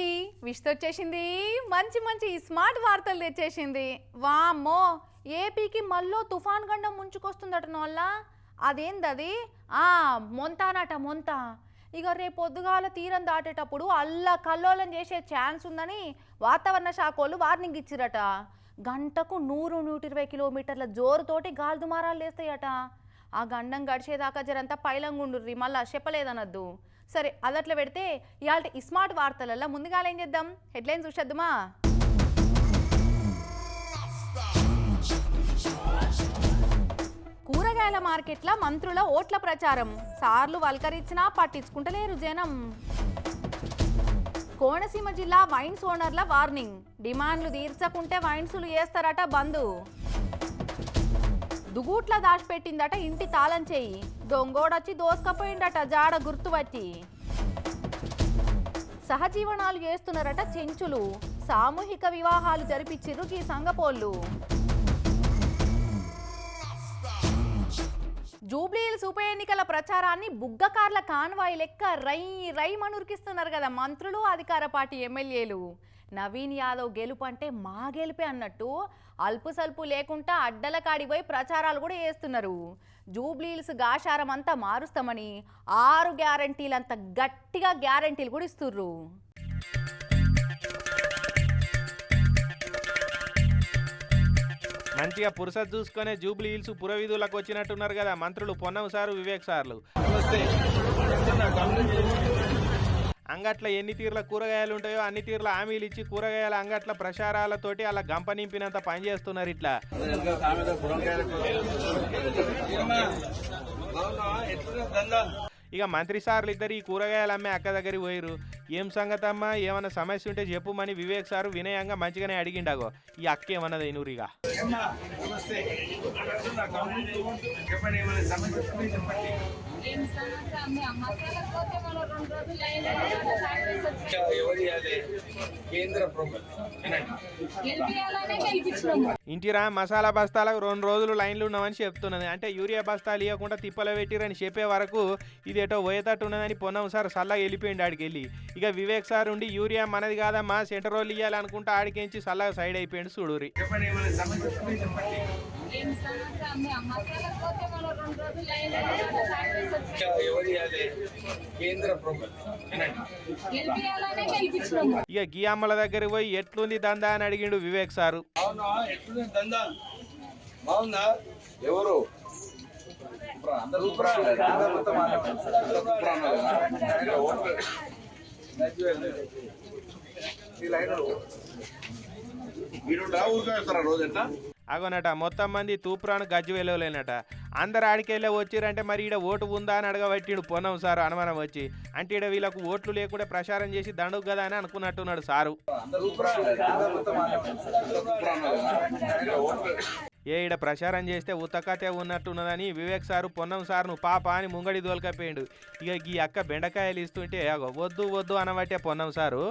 అందరికీ విష్త వచ్చేసింది. మంచి మంచి స్మార్ట్ వార్తలు తెచ్చేసింది. వామ్మో ఏపీకి మళ్ళీ తుఫాన్ గండం ముంచుకొస్తుందట వల్ల అదేందది? ఆ మొంతానట మొంత. ఇక రేపు పొద్దుగాల తీరం దాటేటప్పుడు అల్లా కల్లోలం చేసే ఛాన్స్ ఉందని వాతావరణ శాఖ వాళ్ళు వార్నింగ్ ఇచ్చిరట. గంటకు నూరు నూట ఇరవై కిలోమీటర్ల జోరుతోటి గాలి దుమారాలు లేస్తాయట. ఆ గండం గడిచేదాకా జరంతా పైలంగుండుర్రి మళ్ళా చెప్పలేదనద్దు. సరే అదట్లా పెడితే ఇవాళ స్మార్ట్ వార్తలలో ముందుగా ఏం చేద్దాం? హెడ్లైన్ చూసేద్దామా? కూరగాయల మార్కెట్ల మంత్రుల ఓట్ల ప్రచారం. సార్లు వల్కరించినా పట్టించుకుంటలేరు జనం. కోనసీమ జిల్లా వైన్స్ ఓనర్ల వార్నింగ్. డిమాండ్లు తీర్చకుంటే వైన్సులు వేస్తారట బంధు. దుగూట్ల దాచిపెట్టిందట ఇంటి తాళం చేయి. దొంగోడొచ్చి దోసుకపోయిందట జాడ గుర్తుపట్టి. సహజీవనాలు చేస్తున్నారట చెంచులు. సామూహిక వివాహాలు జరిపించిర్రు ఈ సంగపోళ్ళు. జూబ్లీహిల్స్ ఉప ఎన్నికల ప్రచారాన్ని బుగ్గకార్ల కాన్వాయ్ లెక్క రై రై మనురికిస్తున్నారు కదా మంత్రులు అధికార పార్టీ ఎమ్మెల్యేలు. నవీన్ యాదవ్ గెలుపు అంటే మా గెలుపే అన్నట్టు అల్పు సల్పు లేకుండా అడ్డల కాడిపోయి ప్రచారాలు కూడా చేస్తున్నారు. జూబ్లీహిల్స్ గాషారం అంతా మారుస్తామని ఆరు గ్యారంటీలంత గట్టిగా గ్యారంటీలు కూడా ఇస్తుర్రు. మంచిగా పురుసత్ చూసుకునే జూబ్లీ హిల్స్ పురవీధులకు వచ్చినట్టున్నారు కదా మంత్రులు పొన్నం సారు వివేక్ సార్లు. అంగట్ల ఎన్ని తీర్ల కూరగాయలు ఉంటాయో అన్ని తీర్ల హామీలు ఇచ్చి కూరగాయల అంగట్ల ప్రచారాలతోటి అలా గంప నింపినంత పని చేస్తున్నారు ఇట్లా. ఇక మంత్రి సార్లు ఇద్దరు ఈ కూరగాయలు అమ్మే అక్క దగ్గరికి పోయిరు ఏం సంగతమ్మా? ఏమైనా సమస్య ఉంటే చెప్పుమని వివేక్ సారు వినయంగా మంచిగానే అడిగిండాగో. ఈ అక్క ఏమన్నది ఇనురిగా ఏం మీ ఇంటిరా మసాలా బస్తాలకు రెండు రోజులు లైన్లు ఉన్నామని చెప్తున్నది. అంటే యూరియా బస్తాలు ఇవ్వకుండా తిప్పలు పెట్టిరని చెప్పే వరకు ఇదేటో పోయేటట్టు ఉన్నదని పొన్నం సార్ సల్లగా వెళ్ళిపోయింది ఆడికి వెళ్ళి. ఇక వివేక్ సార్ ఉండి యూరియా మనది కాదమ్మా సెంటర్ రోల్ ఇవ్వాలనుకుంటే ఆడికించి సల్లగా సైడ్ అయిపోయింది చూడురి ఇక గీ అమ్మల దగ్గరికి పోయి ఎట్లుంది దందా అని అడిగిండు వివేక్ సారు. అవునా? ఎట్లుంది దందా? బాగుందా? ఎవరు? మీరు ఊరికే వస్తారా రోజు ఎట్లా? అగోనట మొత్తం మంది తూప్రాను గజ్జి వెళ్ళలేనట. అందరు ఆడికెళ్ళే వచ్చిరంటే మరి ఈడ ఓటు ఉందా అని అడగబట్టిడు పొన్నం సారు అనుమానం వచ్చి. అంటే ఈడ వీళ్ళకు ఓట్లు లేకుండా ప్రచారం చేసి దండుకు కదా అని అనుకున్నట్టున్నాడు సారు. ఏ ఈడ ప్రచారం చేస్తే ఉతకతే ఉన్నట్టున్నదని వివేక్ సారు పొన్నం సార్ను పాప అని ముంగడి దోలకపోయిండు. ఇక ఈ అక్క బెండకాయలు ఇస్తుంటే అగో వద్దు వద్దు అనబట్టే పొన్నం సారు.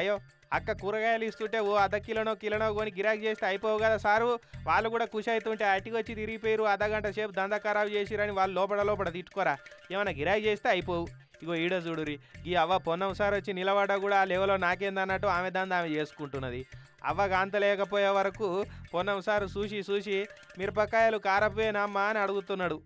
అయ్యో అక్క కూరగాయలు ఇస్తుంటే ఓ అర్ధ కిలోనో కిలోనో కొని గిరాకీ చేస్తే అయిపోవు కదా సారు. వాళ్ళు కూడా ఖుషి అవుతుంటే అటుకి వచ్చి తిరిగిపోయారు అర్ధ గంట సేపు దందా ఖరాబ్ చేసిరని వాళ్ళు లోపల లోపల తిట్టుకోరా. ఏమైనా గిరాకీ చేస్తే అయిపోవు. ఇగో ఈడ చూడురి ఈ అవ్వ పొన్నం సార్ వచ్చి నిలబడ కూడా ఆ లెవెల్లో నాకేందన్నట్టు ఆమె దందా ఆమె చేసుకుంటున్నది. అవ్వ కాంత లేకపోయే వరకు పొన్నం సారు చూసి చూసి మిరపకాయలు కారపోయేనమ్మా అని అడుగుతున్నాడు.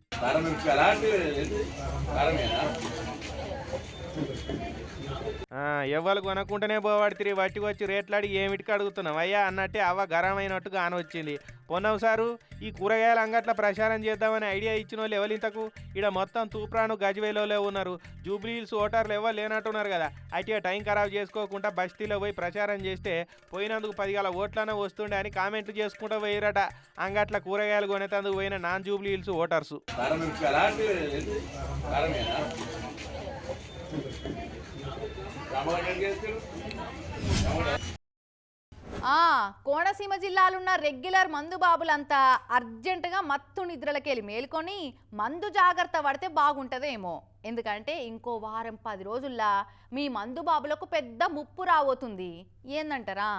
కారం మిర్చి అలాంటి ఎవ్వరు వట్టి వచ్చి రేట్లాడి ఏమిటికి అడుగుతున్నాం అయ్యా అన్నట్టే అవ్వ గరమైనట్టుగా ఆనొచ్చింది. పొన్నవు సారు ఈ కూరగాయల అంగట్ల ప్రచారం చేద్దామని ఐడియా ఇచ్చిన వాళ్ళు ఎవరింతకు? ఇక్కడ మొత్తం తూప్రాను గజవేలోనే ఉన్నారు. జూబ్లీల్స్ ఓటర్లు ఎవరు లేనట్టున్నారు కదా. అయితే టైం ఖరాబ్ చేసుకోకుండా బస్తీలో పోయి ప్రచారం చేస్తే పోయినందుకు పదిగల ఓట్లనే వస్తుండే అని కామెంట్లు చేసుకుంటూ పోయిరట. అంగట్ల కూరగాయలు కొనేటందుకు పోయిన నాన్ జూబ్లీల్స్ ఓటర్స్. కోనసీమ జిల్లాలున్న రెగ్యులర్ మందు బాబులంతా అర్జెంటుగా మత్తు నిద్రలకెళ్ళి మేల్కొని మందు జాగ్రత్త పడితే బాగుంటుందేమో. ఎందుకంటే ఇంకో వారం పది రోజుల్లా మీ మందు బాబులకు పెద్ద ముప్పు రాబోతుంది. ఏందంటారా?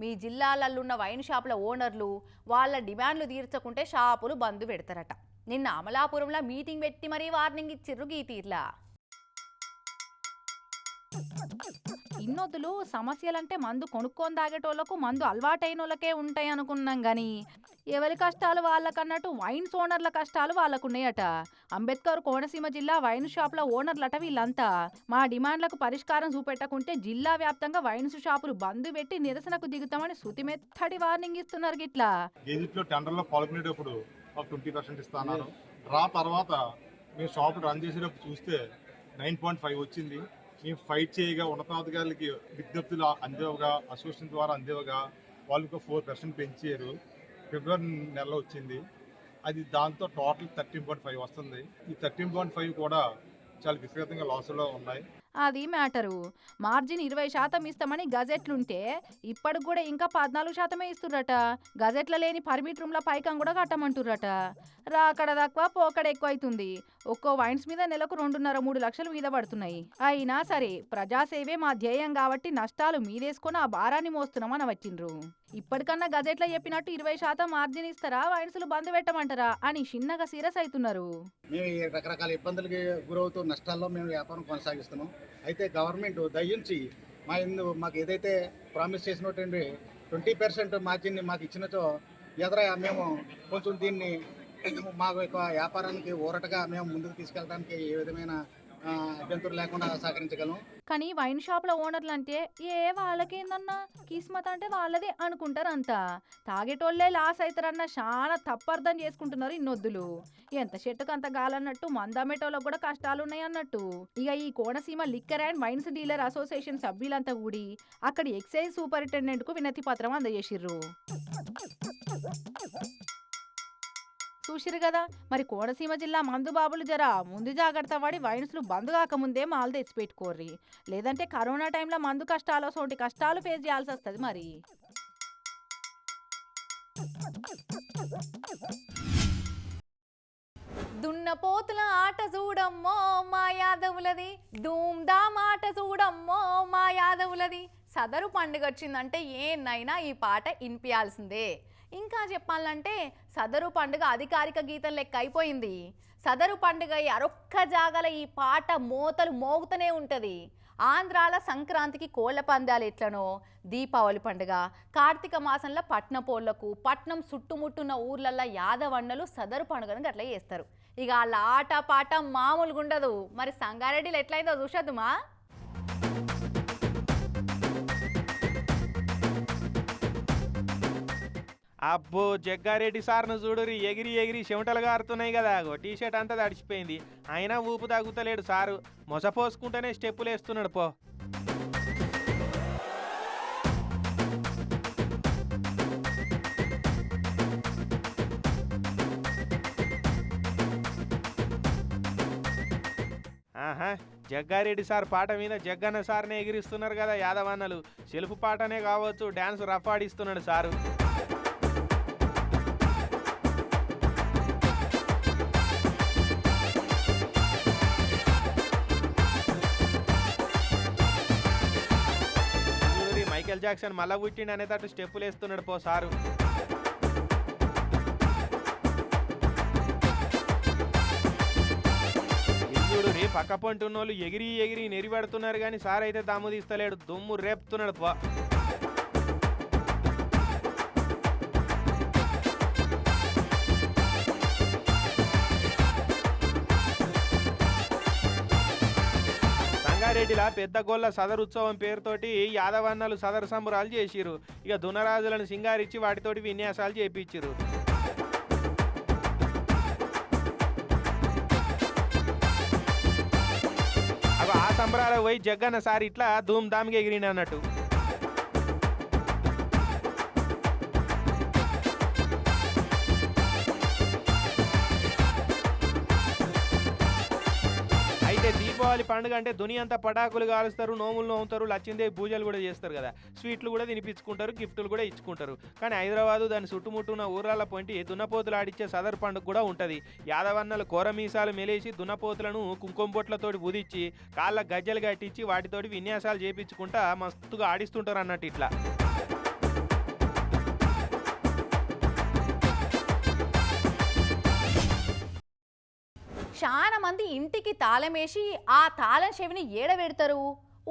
మీ జిల్లాలల్లున్న వైన్ షాపుల ఓనర్లు వాళ్ళ డిమాండ్లు తీర్చకుంటే షాపులు బంద్ పెడతారట. నిన్న అమలాపురంలో మీటింగ్ పెట్టి మరీ వార్నింగ్ ఇచ్చిర్రు గీతీర్లా ఇన్నొద్దులు సమస్యలంటే మందు కొనుక్కొని తాగేటోళ్ళకు మందు అలవాటైన వాళ్ళకే ఉంటాయి అనుకున్నాం గాని ఎవరి కష్టాలు వాళ్ళకన్నట్టు వైన్స్ ఓనర్ల కష్టాలు వాళ్ళకున్నాయట. అంబేద్కర్ కోనసీమ జిల్లా వైన్ షాపుల ఓనర్లట వీళ్ళంతా. మా డిమాండ్లకు పరిష్కారం చూపెట్టకుంటే జిల్లా వ్యాప్తంగా వైన్స్ షాపులు బంద్ పెట్టి నిరసనకు దిగుతామని శృతిమెత్తడి వార్నింగ్ ఇస్తున్నారు గిట్లా. టెండర్లో పాల్గొనేటప్పుడు ట్వంటీ పర్సెంట్ రా తర్వాత మేము రన్ చేసేటప్పుడు చూస్తే నైన్ పాయింట్ ఫైవ్ వచ్చింది. మేము ఫైట్ చేయగా ఉన్నతాధికారులకి విజ్ఞప్తులు అందేవగా అసోసియేషన్ ద్వారా అందేవగా వాళ్ళకి ఫోర్ పర్సెంట్ పెంచారు. ఫిబ్రవరి నెలలో వచ్చింది. అది దాంతో టోటల్ థర్టీన్ పాయింట్ ఫైవ్ వస్తుంది. ఈ థర్టీన్ పాయింట్ ఫైవ్ కూడా చాలా విపరీతంగా లాసులో ఉన్నాయి. అది మ్యాటరు. మార్జిన్ ఇరవై శాతం ఇస్తామని గజెట్లుంటే ఇప్పటికి కూడా ఇంకా పద్నాలుగు శాతమే ఇస్తుర్రట. గజెట్ల లేని పర్మిట్ రూమ్ల పైకం కూడా కట్టమంటుర్రట. రాకడ తక్కువ పోకడ ఎక్కువ అవుతుంది ఒక్కో వైన్స్ మీద నెలకు రెండున్నర మూడు లక్షలు మీద పడుతున్నాయి. అయినా సరే ప్రజాసేవే మా ధ్యేయం కాబట్టి నష్టాలు మీదేసుకొని ఆ భారాన్ని మోస్తున్నామని వచ్చిండ్రు ఇప్పటికన్నా గజెట్లో చెప్పినట్టు ఇరవై శాతం మార్జిన్ ఇస్తారా? వైన్సులు బంద్ పెట్టమంటారా? అని చిన్నగా సీరియస్ అవుతున్నారు మేము ఈ రకరకాల ఇబ్బందులకి గురవుతూ నష్టాల్లో మేము వ్యాపారం కొనసాగిస్తున్నాం. అయితే గవర్నమెంట్ దయించి మా ఇందు మాకు ఏదైతే ప్రామిస్ చేసినటువంటి ట్వంటీ పర్సెంట్ మార్జిన్ని మాకు ఇచ్చినచో ఎదుర మేము కొంచెం దీన్ని మా యొక్క వ్యాపారానికి ఊరటగా మేము ముందుకు తీసుకెళ్ళడానికి ఏ విధమైన అభ్యంతరం లేకుండా సహకరించగలం. కానీ వైన్ షాప్ల ఓనర్లు అంటే ఏ వాళ్ళకేందన్నా కిస్మత్ అంటే వాళ్ళదే అనుకుంటారు అంతా తాగేటోళ్ళే లాస్ అవుతారన్న చాలా తప్పర్థం చేసుకుంటున్నారు ఇన్నొద్దులు. ఎంత చెట్టుకు అంత గాలన్నట్టు మందమ్మేటోళ్ళకు కూడా కష్టాలు ఉన్నాయి అన్నట్టు. ఇక ఈ Konaseema liquor and wines dealer association సభ్యులంతా కూడి అక్కడి ఎక్సైజ్ సూపరింటెండెంట్కు వినతి పత్రం అందజేసిర్రు. చూసిరు కదా. మరి కోనసీమ జిల్లా మందు బాబులు జర ముందు జాగ్రత్త పడి వైన్స్లు బంద్ కాకముందే మాలు తెచ్చిపెట్టుకోర్రి. లేదంటే కరోనా టైంలో మందు కష్టాలు సోటి కష్టాలు ఫేస్ చేయాల్సి వస్తుంది మరి. దున్నపోతుల ఆట చూడమ్మో మా యాదవులది. ధూమ్ ధామ్ ఆట చూడమ్మో మా యాదవులది. సదరు పండుగ వచ్చిందంటే ఏనైనా ఈ పాట వినిపించాల్సిందే ఇంకా చెప్పాలంటే సదరు పండుగ అధికారిక గీతం లెక్క అయిపోయింది సదరు పండుగ ఈ అరొక్క జాగల ఈ పాట మోతలు మోగుతూనే ఉంటుంది. ఆంధ్రాల సంక్రాంతికి కోళ్ళ పందాలు ఎట్లనో దీపావళి పండుగ కార్తీక మాసంలో పట్న పోళ్ళకు పట్నం చుట్టుముట్టున్న ఊర్లల్లో యాదవన్నలు సదరు పండుగను అట్లా చేస్తారు. ఇక వాళ్ళ ఆట పాట మామూలుగా ఉండదు మరి సంగారెడ్డిలో ఎట్లయిందో చూసద్దుమా? అబ్బో జగ్గారెడ్డి సార్ను చూడురి ఎగిరి ఎగిరి చెమటలు గారుతున్నాయి కదా. టీ షర్ట్ అంతా తడిచిపోయింది. అయినా ఊపు తగ్గుతలేడు సారు. మొసపోసుకుంటేనే స్టెప్పులు వేస్తున్నాడు పో. ఆహా జగ్గారెడ్డి సార్ పాట మీద జగ్గన్న సార్నే ఎగిరిస్తున్నారు కదా యాదవన్నలు. సెల్ఫ్ పాటనే కావచ్చు డ్యాన్స్ రఫ్ ఆడిస్తున్నాడు సారు. మైకేల్ జాక్సన్ మళ్ళా పుట్టిండు అనేటట్టు స్టెప్పులు వేస్తున్నాడు పో సారు. చూడు రే పక్క పంటున్న వాళ్ళు ఎగిరి ఎగిరి నెరిపెడుతున్నారు కానీ సార్ అయితే దాము తీస్తలేడు దుమ్ము రేపుతున్నాడు పో. సంగారెడ్డిలా పెద్ద గొల్ల సదర్ ఉత్సవం పేరుతోటి యాదవన్నలు సదర్ సంబరాలు చేసిరు ఇక దునరాజులను సింగారిచ్చి వాటితోటి విన్యాసాలు చేపించారు అవి ఆ సంబరాలకు పోయి జగ్గన్న సార్ ఇట్లా ధూమ్ ధామ్గా ఎగిరిన అన్నట్టు. దీపావళి పండుగ అంటే దుని అంతా పటాకులు కాలుస్తారు నోములు నోముతారు లచ్చిందే పూజలు కూడా చేస్తారు కదా. స్వీట్లు కూడా తినిపించుకుంటారు గిఫ్టులు కూడా ఇచ్చుకుంటారు. కానీ హైదరాబాదు దాని చుట్టుముట్టున్న ఊరాల పొంటి దున్నపోతులు ఆడిచ్చే సదర్ పండుగ కూడా ఉంటుంది. యాదవన్నలు కోరమీసాలు మెలేసి దున్నపోతులను కుంకుమ బొట్లతోటి బుదిచ్చి కాళ్ళ గజ్జలు కట్టించి వాటితోటి విన్యాసాలు చేపించుకుంటా మస్తుగా ఆడిస్తుంటారు అన్నట్టు ఇట్లా. చాలా మంది ఇంటికి తాళమేసి ఆ తాళం చెవిని ఏడబెడతారు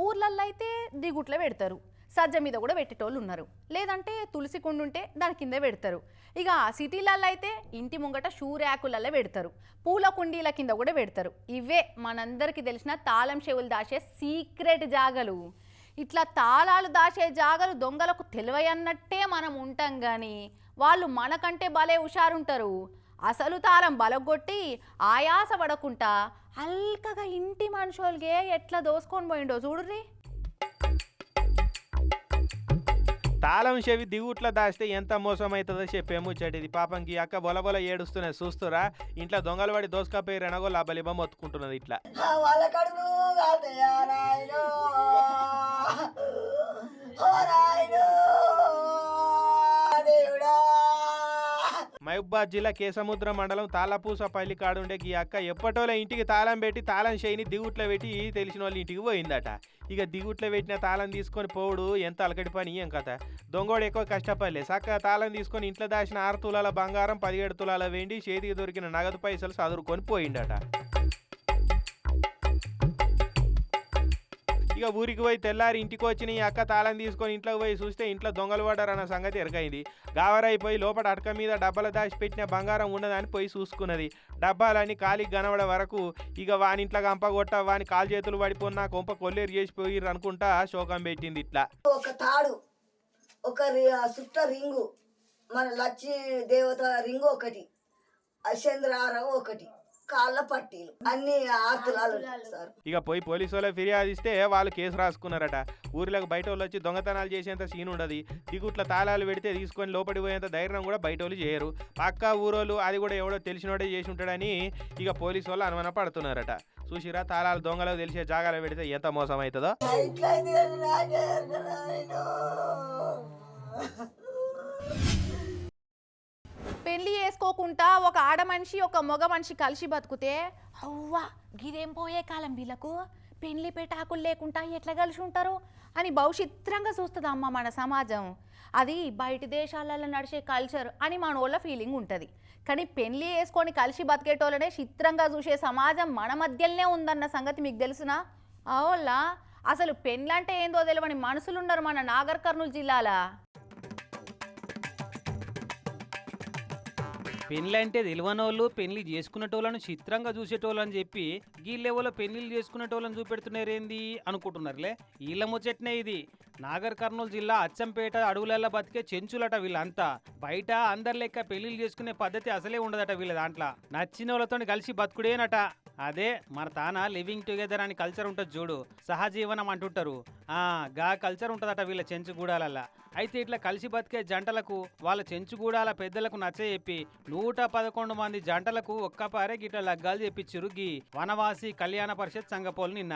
ఊర్లల్లో అయితే దిగుట్లో పెడతారు. సజ్జ మీద కూడా పెట్టేటోళ్ళు ఉన్నారు. లేదంటే తులసి కుండు ఉంటే దాని కింద పెడతారు. ఇక సిటీలలో అయితే ఇంటి ముంగట షూర్యాకులలో పెడతారు. పూల కుండీల కింద కూడా పెడతారు. ఇవే మనందరికీ తెలిసిన తాళం చెవులు దాచే సీక్రెట్ జాగలు. ఇట్లా తాళాలు దాచే జాగలు దొంగలకు తెలివయన్నట్టే మనం ఉంటాం కానీ వాళ్ళు మనకంటే భలే హుషారుంటారు. అసలు తాళం బలగొట్టి ఆయాస పడకుండా అల్కగా ఇంటి మనుషులకే ఎట్లా దోసుకొని పోయిండో చూడుర్రి. తాళం చెవి దిగుట్ల దాస్తే ఎంత మోసం అవుతుందో చెప్పే ముచ్చటిది పాపంకి అక్క బొల బొల ఏడుస్తున్నది చూస్తురా. ఇంట్లో దొంగలు పడి దోసుకపోయి రెనగో లాబలిబా మొత్తుకుంటున్నది ఇట్లా. వాళ్ళ మహబూబాద్ జిల్లా కేసముద్ర మండలం తాళపూసపల్లి కాడుండే ఈ అక్క ఎప్పటోల ఇంటికి తాళం పెట్టి తాళం చేయిని దిగుట్లో పెట్టి తెలిసిన వాళ్ళ ఇంటికి పోయిందట. ఇక దిగుట్లో పెట్టిన తాళం తీసుకొని పోవుడు ఎంత అలకటి పని ఏం కథ. దొంగోడు ఎక్కువ కష్టపడలే. చక్కగా తాళం తీసుకొని ఇంట్లో దాచిన ఆరు తులాల బంగారం పదిహేడు తులాల వెండి చేతికి దొరికిన నగదు పైసలు చదువుకొని పోయిండట. ఇక ఊరికి పోయి తెల్లారి ఇంటికి వచ్చిన ఈ అక్క తాళం తీసుకొని ఇంట్లోకి పోయి చూస్తే ఇంట్లో దొంగలు పడ్డారన్న సంగతి ఎరకైంది గావరైపోయి లోపల అటక మీద డబ్బాల దాచి పెట్టిన బంగారం ఉన్నదని పోయి చూసుకున్నది. డబ్బాలని కాలికి కనబడ వరకు ఇక వాని ఇంట్లో కంపగొట్ట వాని కాలు చేతులు పడిపోయిన కొంప కొల్లేరు చేసిపోయి అనుకుంటా శోకం పెట్టింది ఇట్లా. ఒక తాడు ఒక సుట్ట రింగు మన లచ్చి దేవత రింగు ఒకటి అశేంద్రారం ఒకటి. కాళ్ళ పట్టీలు. అన్ని ఆతులాలు సార్. ఇక పోయి పోలీసు వాళ్ళకి ఫిర్యాదు ఇస్తే వాళ్ళు కేసు రాసుకున్నారట. ఊర్లోకి బయట వాళ్ళు వచ్చి దొంగతనాలు చేసేంత సీన్ ఉండదు. దిగుట్ల తాళాలు పెడితే తీసుకొని లోపడి పోయేంత ధైర్యం కూడా బయట వాళ్ళు చేయరు. పక్కా ఊరోళ్ళు అది కూడా ఎవడో తెలిసినోడే చేసి ఉంటాడని ఇక పోలీసు వాళ్ళు అనుమాన పడుతున్నారట. చూసిరా తాళాలు దొంగలకు తెలిసే జాగాలో పెడితే ఎంత మోసం అవుతుందో పెళ్ళి చేసుకోకుండా ఒక ఆడ మనిషి ఒక మగ మనిషి కలిసి బతుకుతే అవ్వా గిదేం పోయే కాలం వీళ్ళకు? పెళ్ళి పెటాకులు లేకుండా ఎట్లా కలిసి ఉంటారు? అని భవిచిత్రంగా చూస్తుంది అమ్మ మన సమాజం. అది బయట దేశాలలో నడిచే కల్చర్ అని మన వాళ్ళ ఫీలింగ్ ఉంటుంది. కానీ పెళ్ళి వేసుకొని కలిసి బతికేటోళ్ళనే చిత్రంగా చూసే సమాజం మన మధ్యలోనే ఉందన్న సంగతి మీకు తెలుసునా? అవులా అసలు పెళ్ళంటే ఏందో తెలియని మనుషులు ఉన్నారు మన నాగర్ కర్నూలు జిల్లాలో. పెళ్ళి అంటే వాళ్ళు పెళ్ళి చేసుకునేటోళ్ళను చిత్రంగా చూసేటోళ్ళని చెప్పి గీళ్ళెవలో పెళ్ళిళ్ళు చేసుకునేటోళ్ళని చూపెడుతున్నారేంది అనుకుంటున్నారులే? ఈళ్ళ ముచ్చట్నే ఇది. నాగర్ కర్నూలు జిల్లా అచ్చంపేట అడవులలో బతికే చెంచులట వీళ్ళంతా. బయట అందరి లెక్క పెళ్ళిళ్ళు చేసుకునే పద్ధతి అసలే ఉండదట వీళ్ళ దాంట్లో. నచ్చిన వాళ్ళతో కలిసి బతుకుడేనట. అదే మన తాన లివింగ్ టుగెదర్ అని కల్చర్ ఉంటుంది చూడు. సహజీవనం అంటుంటారు. ఆ గా కల్చర్ ఉంటుందట వీళ్ళ చెంచుగూడాలల్లా. అయితే ఇట్లా కలిసి బతికే జంటలకు వాళ్ళ చెంచుగూడాల పెద్దలకు నచ్చజెప్పి నూట పదకొండు మంది జంటలకు ఒక్కపారే గిట్ల లగ్గాలు చెప్పి చిరుగి వనవాసి కళ్యాణ పరిషత్ సంఘపోలు నిన్న.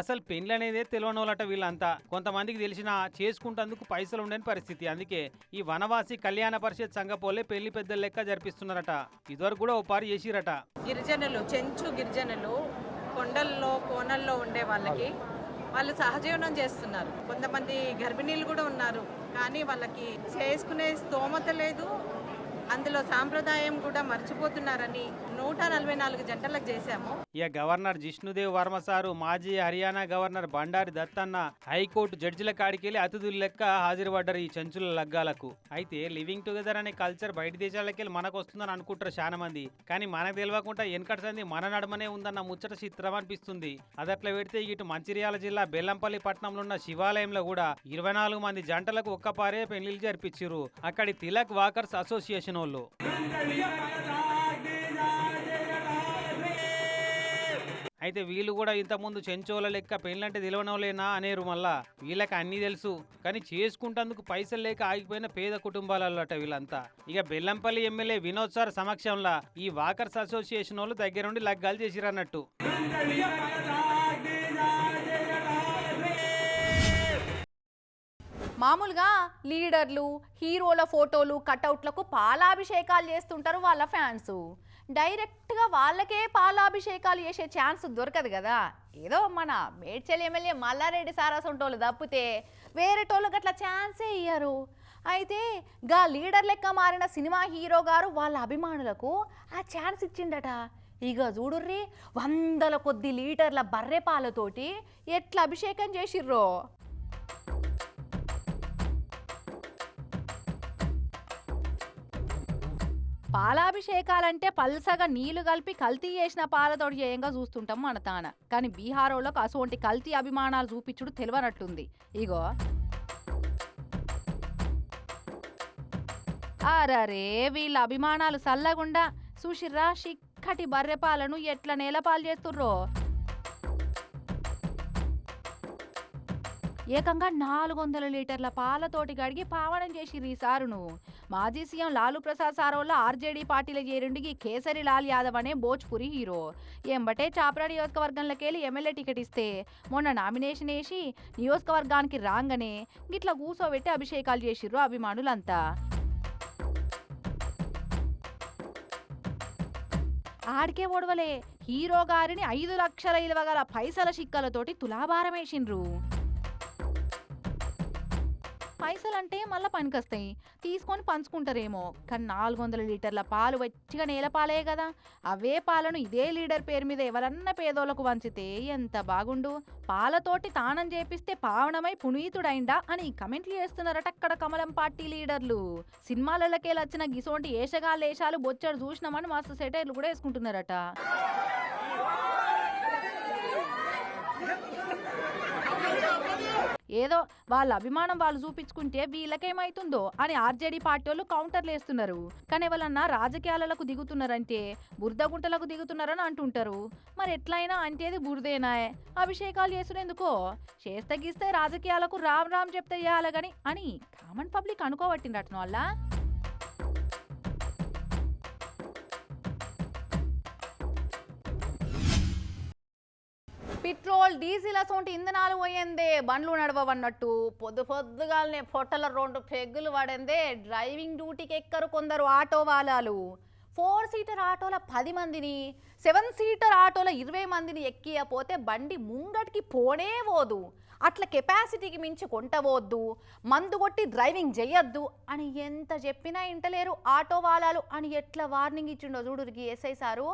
అసలు పెండ్లి అనేదే తెలియనోళ్ళట వీళ్ళంతా. కొంతమందికి తెలిసిన చేసుకుంటందుకు పైసలు ఉండని పరిస్థితి. అందుకే ఈ వనవాసి కళ్యాణ పరిషత్ సంఘపోలే పెళ్ళి పెద్దల లెక్క జరిపిస్తున్నారట. ఇదివరకు కూడా ఓ పారు చేసిరట. గిరిజనులు చెంచు గిరిజనులు కొండల్లో కోనల్లో ఉండే వాళ్ళకి వాళ్ళు సహజీవనం చేస్తున్నారు. కొంతమంది గర్భిణీలు కూడా ఉన్నారు. కానీ వాళ్ళకి చేసుకునే స్తోమత లేదు. అందులో సాంప్రదాయం కూడా మర్చిపోతున్నారని నూట నలభై నాలుగు జంటలకు చేశాము. ఇక గవర్నర్ జిష్ణుదేవ్ వర్మ సారు మాజీ Haryana governor Bandari Dattanna high court జడ్జిల కాడికెళ్ళి అతిథులు లెక్క హాజరుపడ్డారు ఈ చెంచుల లగ్గాలకు. అయితే లివింగ్ టుగెదర్ అనే కల్చర్ బయట దేశాలకెళ్ళి మనకు వస్తుందని అనుకుంటారు చాలా మంది. కానీ మనకు తెలియకుండా వెనకట మన నడమనే ఉందన్న ముచ్చట చిత్రం అనిపిస్తుంది. అదట్లా పెడితే ఇటు మంచిర్యాల జిల్లా బెల్లంపల్లి పట్టణంలో ఉన్న శివాలయంలో కూడా ఇరవై నాలుగు మంది జంటలకు ఒక్కపారే పెళ్ళిళ్ళు జరిపించారు అక్కడి తిలక్ వాకర్స్ అసోసియేషన్ వాళ్ళు అయితే వీళ్ళు కూడా ఇంతకుముందు చెంచోల లెక్క పెళ్ళంటే తెలియనోలేనా అనేరు మళ్ళా. వీళ్ళకి అన్నీ తెలుసు. కానీ చేసుకుంటందుకు పైసలు లేక ఆగిపోయిన పేద కుటుంబాలట వీళ్ళంతా. ఇక బెల్లంపల్లి ఎమ్మెల్యే వినోద్ సార్ సమక్షంలో ఈ వాకర్స్ అసోసియేషన్ వాళ్ళు దగ్గరుండి లగ్గాలు చేసిరన్నట్టు. మామూలుగా లీడర్లు హీరోల ఫోటోలు కటౌట్లకు పాలాభిషేకాలు చేస్తుంటారు వాళ్ళ ఫ్యాన్స్. డైరెక్ట్గా వాళ్ళకే పాలాభిషేకాలు చేసే ఛాన్స్ దొరకదు కదా. ఏదో మన మేడ్చల్ ఎమ్మెల్యే మల్లారెడ్డి సారాసొంటోళ్ళు తప్పితే వేరేటోళ్ళకి అట్లా ఛాన్సే ఇయ్యరు. అయితే గా లీడర్ లెక్క మారిన సినిమా హీరో గారు వాళ్ళ అభిమానులకు ఆ ఛాన్స్ ఇచ్చిండట. ఇక చూడుర్రి వందల కొద్ది లీటర్ల బర్రె పాలతోటి ఎట్లా అభిషేకం చేసిర్రో? పాలాభిషేకాలంటే పల్సగా నీళ్ళు కలిపి కల్తీ చేసిన పాలతోటి చేయంగా చూస్తుంటాం మన తాన. కానీ బీహారోళ్ళకు అసోంటి కల్తీ అభిమానాలు చూపించుడు తెలియనట్టుంది ఇగో. అరరే వీళ్ళ అభిమానాలు సల్లగుండా. సుషిర్రా చిక్కటి బర్రె పాలను ఎట్లా నేలపాలు చేస్తుర్రో? ఏకంగా నాలుగు వందల లీటర్ల పాలతోటి గడిగి పావనం చేసిరు ఈ సారును. మాజీ సీఎం లాలూ ప్రసాద్ సారోళ్ళ ఆర్జేడీ పార్టీలో చేరిండికి కేసరి లాల్ యాదవ్ అనే భోజ్పురి హీరో. ఎంబటే చాప్రా నియోజకవర్గంలోకెళ్ళి ఎమ్మెల్యే టికెట్ ఇస్తే మొన్న నామినేషన్ వేసి నియోజకవర్గానికి రాగానే గిట్లా కూసోబెట్టి అభిషేకాలు చేసిర్రు అభిమానులంతా. ఆడికే ఓడవలే. హీరో గారిని ఐదు లక్షల ఇలవగల పైసల చిక్కలతోటి తులాభారం వేసిండ్రు పైసలు అంటే మళ్ళీ పనికొస్తాయి. తీసుకొని పంచుకుంటారేమో. కానీ నాలుగు వందల లీటర్ల పాలు వచ్చిగా నేల పాలే కదా. అవే పాలను ఇదే లీడర్ పేరు మీద ఎవరన్నా పేదోళ్ళకు వంచితే ఎంత బాగుండు? పాలతోటి తానం చేపిస్తే పావనమై పునీతుడైందా అని కమెంట్లు చేస్తున్నారట అక్కడ కమలం పార్టీ లీడర్లు. సినిమాలకే వచ్చిన గిసోంటి ఏషగాలేషాలు బొచ్చడు చూసినామని మస్తు సెటైర్లు కూడా వేసుకుంటున్నారట. ఏదో వాళ్ళ అభిమానం వాళ్ళు చూపించుకుంటే వీళ్ళకేమైతుందో అని ఆర్జేడీ పార్టీ వాళ్ళు కౌంటర్లు వేస్తున్నారు. కానీ ఎవరన్నా రాజకీయాలకు దిగుతున్నారంటే బురదగుంటలకు దిగుతున్నారని అంటుంటారు. మరి ఎట్లయినా అంటేది బురదేనా? అభిషేకాలు చేసుడెందుకో? చేస్తగిస్తే రాజకీయాలకు రామ్ రామ్ చెప్తే చేయాలగని అని కామన్ పబ్లిక్ అనుకోబట్టిండటన వల్ల పెట్రోల్ డీజిల్ అసోంటి ఇంధనాలు పోయిందే. బండ్లు నడవవన్నట్టు. పొద్దు పొద్దుగాలనే పొట్టల రెండు పెగ్గులు పడిందే. డ్రైవింగ్ డ్యూటీకి ఎక్కరు కొందరు ఆటో వాలాలు ఫోర్ సీటర్ ఆటోల పది మందిని సెవెన్ సీటర్ ఆటోల ఇరవై మందిని ఎక్కియపోతే బండి ముంగటికి పోనే పోదు. అట్లా కెపాసిటీకి మించి కొంటవద్దు మందు కొట్టి డ్రైవింగ్ చేయొద్దు అని ఎంత చెప్పినా ఇంటలేరు ఆటో వాలాలు అని ఎట్లా వార్నింగ్ ఇచ్చిండో చూడురికి ఎస్ఐ సారు.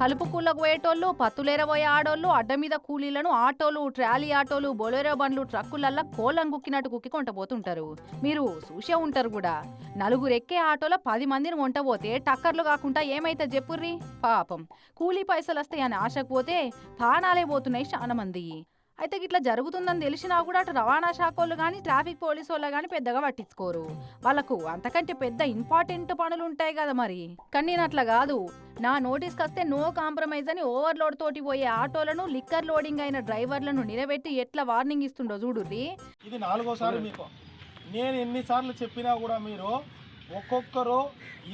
కలుపు కూలకు పోయేటోళ్ళు పత్తులేరబోయే ఆడోళ్ళు అడ్డ మీద కూలీలను ఆటోలు ట్రాలీ ఆటోలు బొలెరో బండ్లు ట్రక్కులల్లా కోలం కుక్కినట్టు కుక్కి కొంటపోతుంటారు మీరు చూసే ఉంటారు కూడా. నలుగురు ఎక్కే ఆటోలో పది మందిని కొంటపోతే టక్కర్లు కాకుండా ఏమైతే చెప్పుర్రి? పాపం. కూలీ పైసలు వస్తాయని ఆశకు పోతే ప్రాణాలే పోతున్నాయి చాలా మంది అయితే ఇట్లా జరుగుతుందని తెలిసినా కూడా అటు రవాణా శాఖ వాళ్ళు కానీ ట్రాఫిక్ పోలీసు వాళ్ళు కానీ పెద్దగా పట్టించుకోరు. వాళ్ళకు అంతకంటే పెద్ద ఇంపార్టెంట్ పనులు ఉంటాయి కదా మరి. కానీ నేను అట్లా కాదు. నా నోటీస్కి వస్తే నో కాంప్రమైజ్ అని ఓవర్లోడ్ తోటి పోయే ఆటోలను లిక్కర్ లోడింగ్ అయిన డ్రైవర్లను నిలబెట్టి ఎట్లా వార్నింగ్ ఇస్తుండో చూడుర్రి. ఇది నాలుగోసారి మీకు. నేను ఎన్నిసార్లు చెప్పినా కూడా మీరు ఒక్కొక్కరు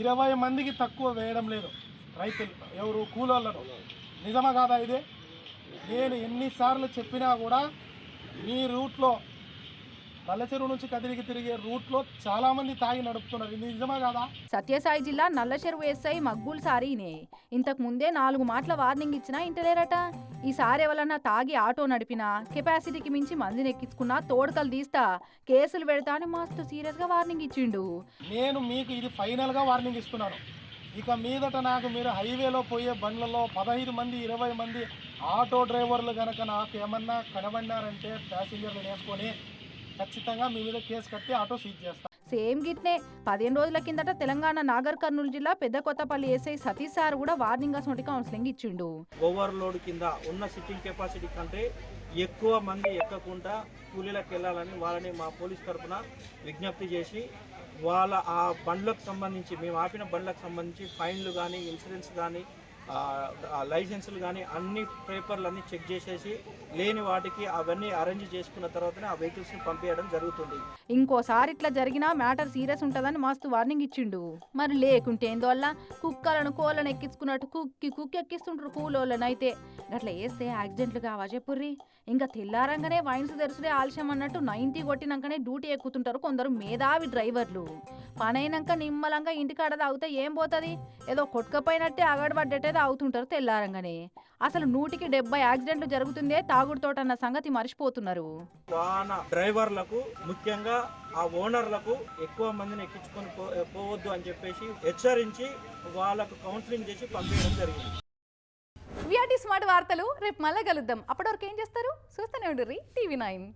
ఇరవై మందికి తక్కువ వేయడం లేదు. రైతులు ఎవరు కూలోళ్ళను. నిజమా కాదా ఇది? నేను ఎన్నిసార్లు చెప్పినా కూడా మీ రూట్లో నల్లచెరువు నుంచి కదిరికి తిరిగే రూట్లో చాలామంది తాగి నడుపుతున్నారు. ఇది నిజమా కాదా? సత్యసాయి జిల్లా నల్లచెరువు ఎస్ఐ మక్బూల్ సారీనే. ఇంతకు ముందే నాలుగు మాటల వార్నింగ్ ఇచ్చినా ఇంటలేరట. ఈసారి ఎవరన్నా తాగి ఆటో నడిపినా కెపాసిటీకి మించి మందిని ఎక్కించుకున్నా తోడుకలు తీస్తా కేసులు పెడతా అని మస్తు సీరియస్గా వార్నింగ్ ఇచ్చిండు. నేను మీకు ఇది ఫైనల్గా వార్నింగ్ ఇస్తున్నాను. ఇక మీదట నాకు మీరు హైవేలో పోయే బండ్లలో పదహైదు మంది ఇరవై మంది ఆటో డ్రైవర్లు కనుక నాకు ఏమన్నా కనబడినారంటే ప్యాసింజర్లు వేసుకొని ఖచ్చితంగా మీ మీద కేసు కట్టి ఆటో సీజ్ చేస్తాను సేమ్ గిట్నే పదిహేను రోజుల కిందట తెలంగాణ నాగర్ కర్నూలు జిల్లా పెద్ద కొత్తపల్లి ఎస్ఐ సతీష్ సార్ కూడా వార్నింగ్ అసొంటి కౌన్సిలింగ్ ఇచ్చిండు. ఓవర్లోడ్ కింద ఉన్న సిట్టింగ్ కెపాసిటీ కంటే ఎక్కువ మంది ఎక్కకుండా కూలీలకు వెళ్ళాలని వాళ్ళని మా పోలీస్ తరఫున విజ్ఞప్తి చేసి వాళ్ళ ఆ బండ్లకు సంబంధించి మేము ఆపిన బండ్లకు సంబంధించి ఫైన్లు కానీ ఇన్సూరెన్స్ కానీ లైసెన్సులు కానీ అన్ని పేపర్లు అన్నీ చెక్ చేసేసి లేని వాటికి అవన్నీ అరేంజ్ చేసుకున్న తర్వాతనే ఆ వెహికల్స్ని పంపించడం జరుగుతుంది. ఇంకోసారి ఇట్లా జరిగినా మ్యాటర్ సీరియస్ ఉంటుందని మస్తు వార్నింగ్ ఇచ్చిండు. మరి లేకుంటే ఎందువల్ల కుక్కలను కోళ్ళను ఎక్కించుకున్నట్టు కుక్కి కుక్కి ఎక్కిస్తుంటారు కూలోళ్ళని అయితే. అట్లా వేస్తే యాక్సిడెంట్లు కావా చెప్పుర్రి? ఇంకా తెల్లారంగానే వైన్స్ తెరుసుడే ఆలస్యం అన్నట్టు నైన్టీ కొట్టినాకనే డ్యూటీ ఎక్కుతుంటారు కొందరు మేధావి డ్రైవర్లు. పనైనాక నిమ్మలంగా ఇంటికాడ తాగితే ఏం పోతుంది? ఏదో కొట్టుకపోయినట్టే అగడబడ్డట్టే తాగుతుంటారు తెల్లారంగానే. అసలు నూటికి డెబ్బై యాక్సిడెంట్లు జరుగుతుందే తాగుడుతోటన్న సంగతి మర్చిపోతున్నారు. డ్రైవర్లకు ముఖ్యంగా ఆ ఓనర్లకు ఎక్కువ మందిని ఎక్కించుకొని పోవద్దు అని చెప్పేసి హెచ్చరించి వాళ్ళకు కౌన్సిలింగ్ చేసి పంపించడం జరిగింది. విఆర్టీ స్మార్ట్ వార్తలు రేపు మళ్ళీ కలుద్దాం. అప్పటివరకు ఏం చేస్తారు? చూస్తూనే ఉండుర్రి టీవీ నైన్.